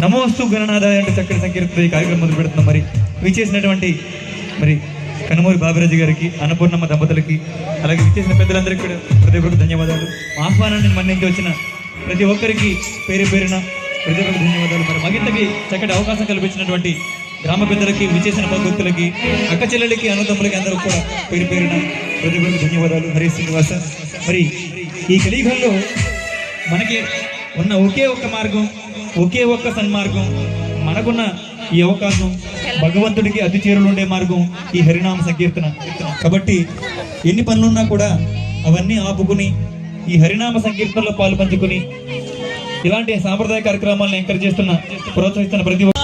నమోస్తు గణనాథాయ అంటే చక్కటి సంకీర్తన ఈ కార్యక్రమం మొదలు పెడుతున్నాం. మరి విచ్చేసినటువంటి మరి కనుమూరి బాబిరాజు గారికి అన్నపూర్ణమ్మ దంపతులకి అలాగే విచ్చేసిన పెద్దలందరికీ కూడా హృదయపూర్వక ధన్యవాదాలు. ఆహ్వానాన్ని మన్నించి వచ్చిన ప్రతి ఒక్కరికి పేరు పేరున హృదయపూర్వక ధన్యవాదాలు. మరి మగింతకి చక్కటి అవకాశం కల్పించినటువంటి గ్రామ పెద్దలకి విచ్చేసిన భక్తులకి అక్క చెల్లెలకి అన్నదమ్ములకి అందరూ కూడా పేరు పేరున హృదయపూర్వక ధన్యవాదాలు. హరి శ్రీనివాస మరి ఈ కలియుగంలో మనకి ఉన్న ఒకే ఒక్క మార్గం ఒకే ఒక్క సన్మార్గం మనకున్న ఈ అవకాశం భగవంతుడికి అతి చేరులు ఉండే మార్గం ఈ హరినామ సంకీర్తన. కాబట్టి ఎన్ని పనులున్నా కూడా అవన్నీ ఆపుకుని ఈ హరినామ సంకీర్తనలో పాలు పంచుకుని ఇలాంటి సాంప్రదాయ కార్యక్రమాలను ఎంకరేజ్ చేస్తున్న ప్రోత్సహిస్తున్న ప్రతి ఒక్క